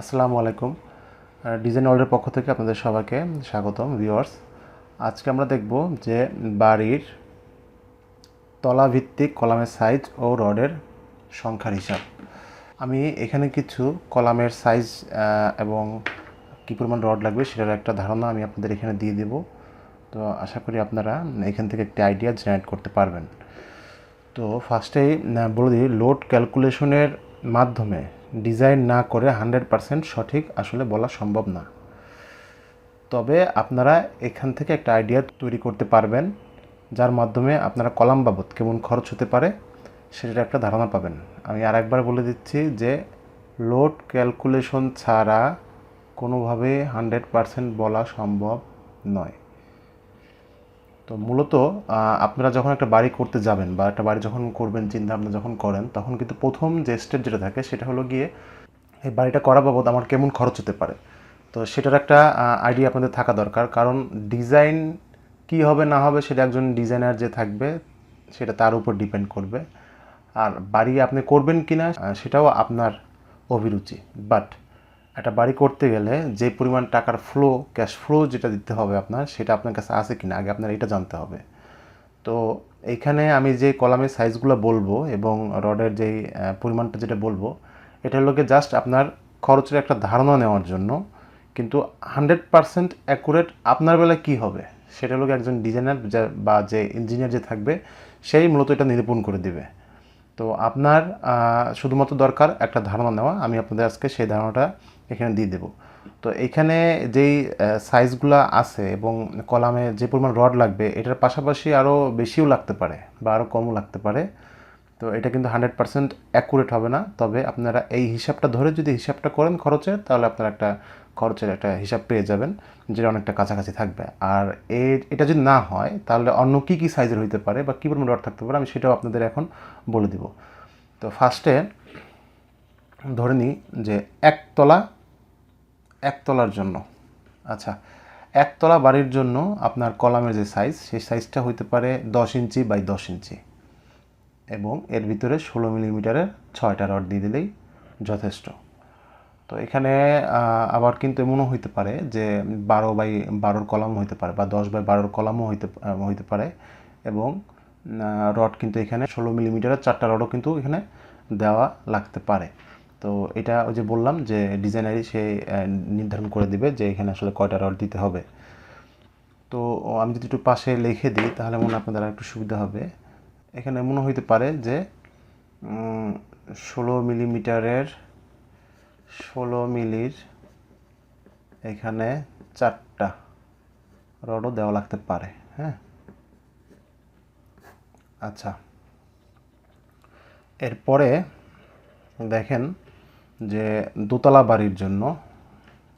আসসালামু আলাইকুম। ডিজাইন ওয়ার্ল্ডের পক্ষ থেকে আপনাদের সবাইকে স্বাগতম ভিউয়ার্স আজকে আমরা দেখব যে বাড়ির তলাভিত্তিক কলামের সাইজ ও রডের সংখ্যার হিসাব। আমি এখানে কিছু কলামের সাইজ এবং কী পরিমাণ রড লাগবে সেটার একটা ধারণা আমি আপনাদের এখানে দিয়ে দেব। তো আশা করি আপনারা এখান থেকে একটি আইডিয়া জেনারেট করতে পারবেন। তো ফার্স্টেই বলে দিই লোড ক্যালকুলেশনের মাধ্যমে ডিজাইন না করে হান্ড্রেড পারসেন্ট সঠিক আসলে বলা সম্ভব না। তবে আপনারা এখান থেকে একটা আইডিয়া তৈরি করতে পারবেন, যার মাধ্যমে আপনারা কলাম বাবদ কেমন খরচ হতে পারে সেটার একটা ধারণা পাবেন। আমি আরেকবার বলে দিচ্ছি যে, লোড ক্যালকুলেশন ছাড়া কোনোভাবে হান্ড্রেড পারসেন্ট বলা সম্ভব নয়। তো মূলত আপনারা যখন একটা বাড়ি করতে যাবেন বা একটা বাড়ি যখন করবেন চিন্তা ভাবনা যখন করেন, তখন কিন্তু প্রথম যে স্টেপ যেটা থাকে সেটা হলো গিয়ে এই বাড়িটা করা বাবদ আমার কেমন খরচ হতে পারে। তো সেটার একটা আইডিয়া আপনাদের থাকা দরকার। কারণ ডিজাইন কি হবে না হবে সেটা একজন ডিজাইনার যে থাকবে, সেটা তার উপর ডিপেন্ড করবে। আর বাড়ি আপনি করবেন কি না সেটাও আপনার অভিরুচি। বাট একটা বাড়ি করতে গেলে যে পরিমাণ টাকার ফ্লো ক্যাশ ফ্লো যেটা দিতে হবে আপনার, সেটা আপনার কাছে আছে কি না আগে আপনার এটা জানতে হবে। তো এইখানে আমি যে কলামের সাইজগুলো বলব এবং রডের যেই পরিমাণটা যেটা বলব, এটা হলো জাস্ট আপনার খরচের একটা ধারণা নেওয়ার জন্য। কিন্তু হান্ড্রেড পারসেন্ট অ্যাকুরেট আপনার বেলায় কী হবে, সেটা হলো একজন ডিজাইনার বা যে ইঞ্জিনিয়ার যে থাকবে, সেই মূলত এটা নিরূপণ করে দিবে। তো আপনার শুধুমাত্র দরকার একটা ধারণা নেওয়া। আমি আপনাদের আজকে সেই ধারণাটা এখানে দিয়ে দেব। তো এখানে যেই সাইজগুলো আছে এবং কলামে যে পরিমাণ রড লাগবে, এটার পাশাপাশি আরও বেশিও লাগতে পারে বা আরও কমও লাগতে পারে। তো এটা কিন্তু হান্ড্রেড পার্সেন্ট অ্যাকুরেট হবে না। তবে আপনারা এই হিসাবটা ধরে যদি হিসাবটা করেন খরচের তাহলে আপনারা একটা খরচের একটা হিসাব পেয়ে যাবেন, যেটা অনেকটা কাছাকাছি থাকবে। আর এর এটা যদি না হয়, তাহলে অন্য কী কী সাইজের হইতে পারে বা কী পরিমাণ রড থাকতে পারে, আমি সেটাও আপনাদের এখন বলে দিব। তো ফার্স্টে ধরে নিই যে একতলা, একতলার জন্য আচ্ছা একতলা বাড়ির জন্য আপনার কলামের যে সাইজ সেই সাইজটা হইতে পারে দশ ইঞ্চি বাই দশ ইঞ্চি। এবং এর ভিতরে ষোলো মিলিমিটারের ছয়টা রড দিয়ে দিলেই যথেষ্ট। তো এখানে আবার কিন্তু এমনও হইতে পারে যে বারো বাই বারোর কলাম হইতে পারে বা দশ বাই বারোর কলামও হইতে হইতে পারে এবং রড কিন্তু এখানে ষোলো মিলিমিটারের চারটা রডও কিন্তু এখানে দেওয়া লাগতে পারে। তো এটা ওই যে বললাম যে ডিজাইনারই সে নির্ধারণ করে দিবে যে এখানে আসলে কয়টা রড দিতে হবে। তো আমি যদি একটু পাশে লিখে দিই তাহলে মনে আপনাদের একটু সুবিধা হবে। এখানে মনে হইতে পারে যে ষোলো মিলিমিটারের ষোলো মিলির এখানে চারটা রডও দেওয়া লাগতে পারে হ্যাঁ? আচ্ছা। এরপরে দেখেন যে দোতলা বাড়ির জন্য,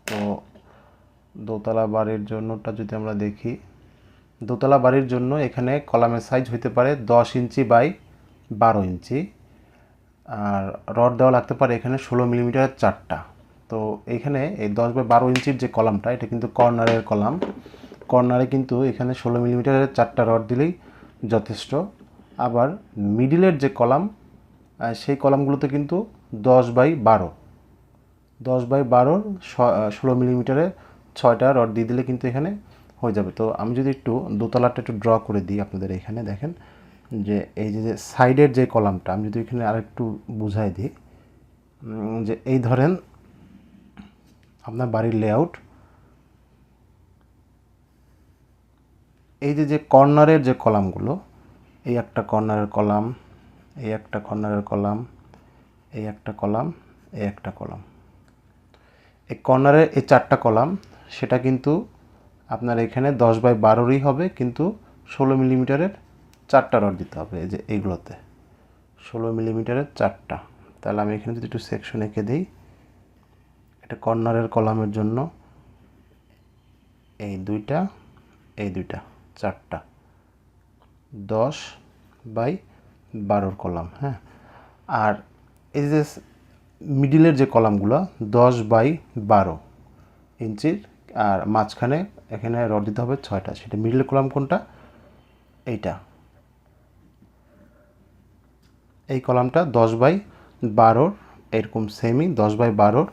তো দোতলা বাড়ির জন্যটা যদি আমরা দেখি, দোতলা বাড়ির জন্য এখানে কলামের সাইজ হইতে পারে দশ ইঞ্চি বাই বারো ইঞ্চি। আর রড দেওয়া লাগতে পারে এখানে ষোলো মিলিমিটারের চারটা। তো এইখানে এই দশ বাই বারো ইঞ্চির যে কলামটা, এটা কিন্তু কর্নারের কলাম। কর্নারে কিন্তু এখানে ষোলো মিলিমিটারের চারটা রড দিলেই যথেষ্ট। আবার মিডিলের যে কলাম সেই কলামগুলোতে কিন্তু দশ বাই বারো। দশ বাই বারোর ষোলো মিলিমিটারে ছয়টা রড দিয়ে দিলে কিন্তু এখানে হয়ে যাবে। তো আমি যদি একটু দোতলাটা একটু ড্র করে দিই আপনাদের এখানে, দেখেন। যে এই যে সাইডের যে কলামটা, আমি যদি এখানে আরেকটু বুঝাই দিই যে এই ধরেন আপনার বাড়ির লেআউট এই যে যে কর্নারের যে কলামগুলো, এই একটা কর্নারের কলাম, এই একটা কর্নারের কলাম, এই একটা কলাম, এই একটা কলাম। এই কর্নারের এই চারটা কলাম, সেটা কিন্তু আপনার এখানে দশ বাই বারোরই হবে, কিন্তু ষোলো মিলিমিটারের চারটা রড দিতে হবে এই যে এইগুলোতে। ষোলো মিলিমিটারের চারটা। তাহলে আমি এখানে যদি একটু সেকশন এঁকে দিই এটা কর্নারের কলামের জন্য এই দুইটা এই দুইটা, চারটা। দশ বাই বারোর কলাম হ্যাঁ? আর এই যে মিডিলের যে কলামগুলো, দশ বাই বারো ইঞ্চির, আর মাঝখানে এখানে রড দিতে হবে ছয়টা। সেটা মিডিল কলাম কোনটা? এইটা। এই কলামটা দশ বাই বারোর, এরকম সেমই দশ বাই বারোর।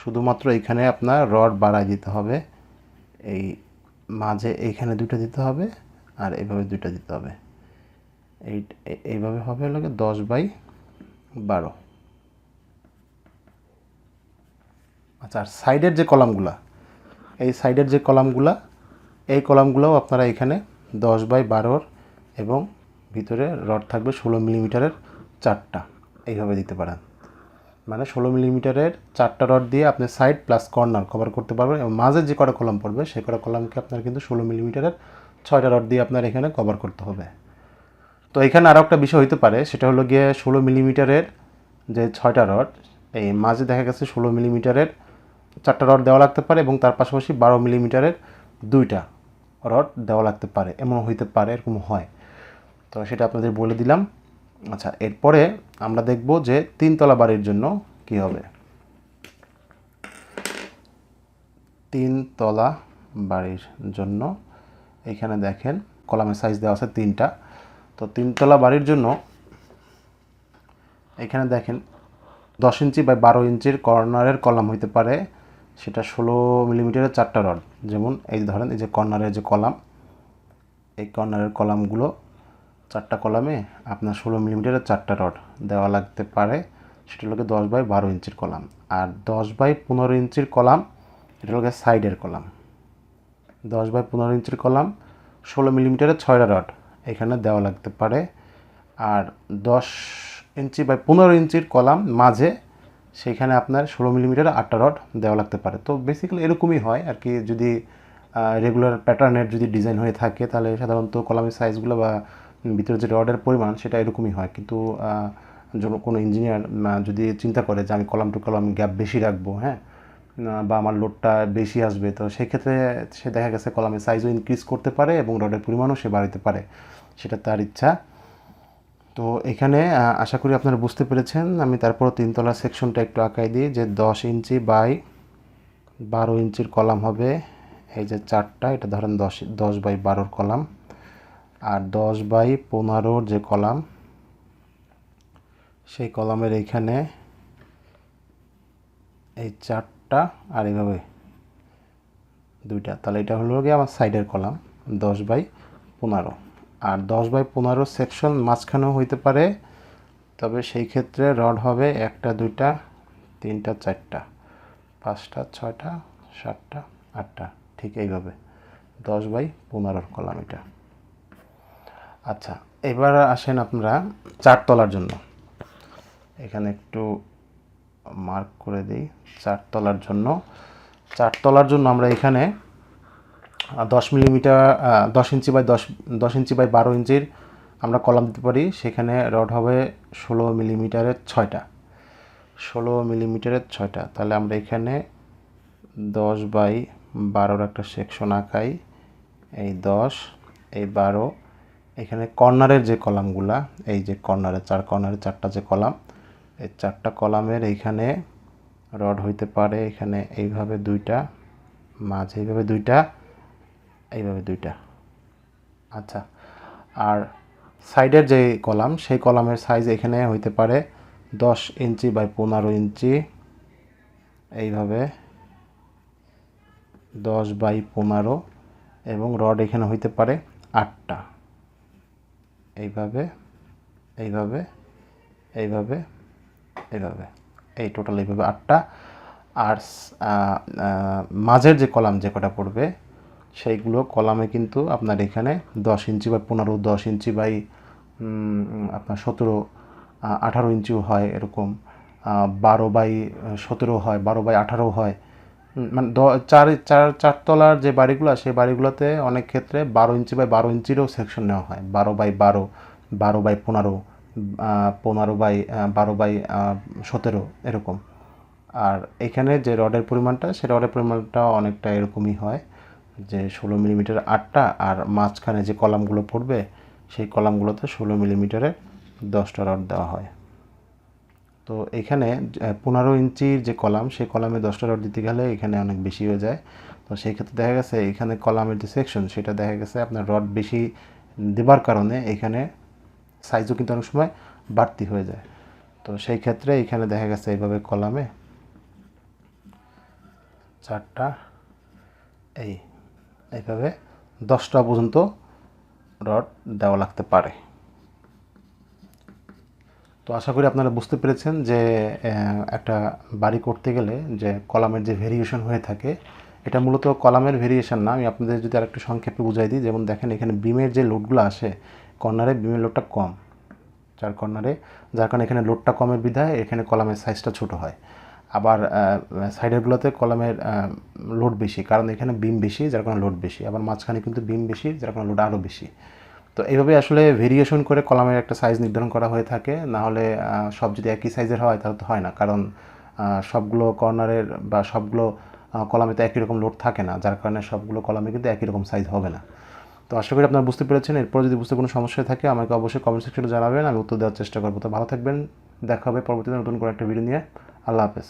শুধুমাত্র এখানে আপনার রড বাড়ায় দিতে হবে। এই মাঝে এইখানে দুটো দিতে হবে আর এইভাবে দুটো দিতে হবে। এই এইভাবে হবে লাগে দশ বাই বারো। আচ্ছা আর সাইডের যে কলামগুলা, এই সাইডের যে কলামগুলা, এই কলামগুলোও আপনারা এখানে দশ বাই বারোর এবং ভিতরে রড থাকবে ষোলো মিলিমিটারের চারটা, এইভাবে দিতে পারেন। মানে ষোলো মিলিমিটারের চারটা রড দিয়ে আপনি সাইড প্লাস কর্নার কভার করতে পারবেন এবং মাঝে যে কটা কলাম পড়বে, সেই কটা কলামকে আপনার কিন্তু ষোলো মিলিমিটারের ছয়টা রড দিয়ে আপনার এখানে কভার করতে হবে। তো এখানে আরও একটা বিষয় হতে পারে, সেটা হলো গিয়ে ষোলো মিলিমিটারের যে ছয়টা রড এই মাঝে দেখা গেছে ষোলো মিলিমিটারের চারটা রড দেওয়া লাগতে পারে এবং তার পাশাপাশি বারো মিলিমিটারের দুইটা রড দেওয়া লাগতে পারে। এমন হইতে পারে, এরকম হয়। তো সেটা আপনাদের বলে দিলাম। আচ্ছা এরপরে আমরা দেখব যে তিনতলা বাড়ির জন্য কি হবে। তিনতলা বাড়ির জন্য, এখানে দেখেন, কলামের সাইজ দেওয়া আছে তিনটা। তো তিনতলা বাড়ির জন্য, এখানে দেখেন, দশ ইঞ্চি বা বারো ইঞ্চির কর্নারের কলাম হইতে পারে, সেটা ষোলো মিলিমিটারের চারটা রড। যেমন এই ধরেন, এই যে কর্নারের যে কলাম, এই কর্নারের কলামগুলো চারটা কলামে আপনার ষোলো মিলিমিটারের চারটা রড দেওয়া লাগতে পারে। সেটা হলো দশ বাই বারো ইঞ্চির কলাম। আর দশ বাই পনেরো ইঞ্চির কলাম, এটা হলো সাইডের কলাম। দশ বাই পনেরো ইঞ্চির কলাম, ষোলো মিলিমিটারের ছয়টা রড এখানে দেওয়া লাগতে পারে। আর দশ ইঞ্চি বাই পনেরো ইঞ্চির কলাম মাঝে, সেখানে আপনার ষোলো মিলিমিটার আটটা রড দেওয়া লাগতে পারে। তো বেসিক্যালি এরকমই হয় আর কি। যদি রেগুলার প্যাটার্নের যদি ডিজাইন হয়ে থাকে, তাহলে সাধারণত কলামের সাইজগুলো বা ভিতরে যে রডের পরিমাণ, সেটা এরকমই হয়। কিন্তু কোনো ইঞ্জিনিয়ার যদি চিন্তা করে যে আমি কলাম টু কলাম গ্যাপ বেশি রাখব হ্যাঁ? বা আমার লোডটা বেশি আসবে, তো সেক্ষেত্রে সে দেখা গেছে কলামের সাইজও ইনক্রিজ করতে পারে এবং রডের পরিমাণও সে বাড়াতে পারে। সেটা তার ইচ্ছা। তো এখানে আশা করি আপনারা বুঝতে পেরেছেন। আমি তারপর তিনতলা সেকশনটা একটু আঁকাই দিই যে দশ ইঞ্চি বাই বারো ইঞ্চির কলাম হবে। এই যে চারটা, এটা ধরেন দশ দশ বাই বারোর কলাম আর দশ বাই পনেরোর যে কলাম, সেই কলামের এইখানে এই চারটা আর এইভাবে দুইটা। তাহলে এটা হলো গিয়ে আমার সাইডের কলাম, দশ বাই পনেরো। আর দশ বাই পনেরো সেকশন মাঝখানেও হইতে পারে, তবে সেই ক্ষেত্রে রড হবে একটা, দুইটা, তিনটা, চারটা, পাঁচটা, ছয়টা, সাতটা, আটটা, ঠিক এইভাবে। দশ বাই পনেরোর কলাম এটা। আচ্ছা এবার আসেন আপনারা চার তলার জন্য। এখানে একটু মার্ক করে দিই, চার তলার জন্য। চার তলার জন্য আমরা এখানে দশ মিলিমিটার দশ ইঞ্চি বাই দশ দশ ইঞ্চি বাই বারো ইঞ্চির আমরা কলাম দিতে পারি। সেখানে রড হবে ষোলো মিলিমিটারের ছয়টা। ষোলো মিলিমিটারের ছয়টা। তাহলে আমরা এখানে দশ বাই বারোর একটা সেকশন আঁকাই। এই দশ, এই বারো এখানে কর্নারের যে কলামগুলা, এই যে কর্নারে চার কর্নারে চারটা যে কলাম, এই চারটা কলামের এইখানে রড হইতে পারে, এখানে এইভাবে দুইটা, মাঝে এইভাবে দুইটা এইভাবে দুইটা। আচ্ছা আর সাইডের যে কলাম, সেই কলামের সাইজ এখানে হইতে পারে দশ ইঞ্চি বাই পনেরো ইঞ্চি। এইভাবে দশ বাই পনেরো এবং রড এখানে হইতে পারে আটটা। এইভাবে এইভাবে এইভাবে এইভাবে। এই টোটাল এইভাবে আটটা। আর মাঝের যে কলাম যে কটা পড়বে, সেইগুলো কলামে কিন্তু আপনার এখানে দশ ইঞ্চি বা পনেরো, দশ ইঞ্চি বাই আপনার সতেরো আঠারো ইঞ্চিও হয় এরকম। বারো বাই সতেরো হয়, বারো বাই আঠারো হয়। মানে চার চার, চারতলার যে বাড়িগুলো, সেই বাড়িগুলোতে অনেক ক্ষেত্রে বারো ইঞ্চি বাই বারো ইঞ্চিরও সেকশন নেওয়া হয়। বারো বাই বারো বারো বাই পনেরো পনেরো বাই বারো বাই সতেরো, এরকম। আর এখানে যে রডের পরিমাণটা, সে রডের পরিমাণটা অনেকটা এরকমই হয়। যে ষোলো মিলিমিটার আটটা আর মাঝখানে যে কলামগুলো পড়বে, সেই কলামগুলোতে ষোলো মিলিমিটারের দশটা রড দেওয়া হয়। তো এখানে পনেরো ইঞ্চির যে কলাম, সেই কলামে দশটা রড দিতে গেলে এখানে অনেক বেশি হয়ে যায়। তো সেই ক্ষেত্রে দেখা গেছে, এখানে কলামের যে সেকশন সেটা দেখা গেছে আপনার রড বেশি দেবার কারণে এখানে সাইজও কিন্তু অনেক সময় বাড়তি হয়ে যায়। তো সেই ক্ষেত্রে এখানে দেখা গেছে এইভাবে কলামে চারটা, এই, এইভাবে দশটা পর্যন্ত রড দেওয়া লাগতে পারে। তো আশা করি আপনারা বুঝতে পেরেছেন যে একটা বাড়ি করতে গেলে যে কলামের যে ভেরিয়েশন হয়ে থাকে, এটা মূলত কলামের ভেরিয়েশন না। আমি আপনাদের যদি আরেকটু সংক্ষেপে বুঝাই দিই, যেমন দেখেন এখানে বিমের যে লোডগুলো আসে, কর্নারে বিমের লোডটা কম। চার কর্নারে, যার কারণে এখানে লোডটা কমের বিধায় এখানে কলামের সাইজটা ছোট হয়। আবার সাইডেরগুলোতে কলামের লোড বেশি, কারণ এখানে বিম বেশি, যার কারণে লোড বেশি। আবার মাঝখানে কিন্তু বিম বেশি, যার কারণে লোড আরও বেশি। তো এইভাবে আসলে ভেরিয়েশন করে কলামের একটা সাইজ নির্ধারণ করা হয়ে থাকে। না হলে সব যদি একই সাইজের হয়, তাহলে তো হয় না। কারণ সবগুলো কর্নারের বা সবগুলো কলামে তো একই রকম লোড থাকে না। যার কারণে সবগুলো কলামে কিন্তু একই রকম সাইজ হবে না। তো আশা করি আপনারা বুঝতে পেরেছেন। এরপর যদি বুঝতে কোনো সমস্যা থাকে, আমাকে অবশ্যই কমেন্ট সেকশনে জানাবেন। আমি উত্তর দেওয়ার চেষ্টা করব। তো ভালো থাকবেন। দেখা হবে পরবর্তীতে নতুন করে একটা ভিডিও নিয়ে। আল্লাহ হাফেজ।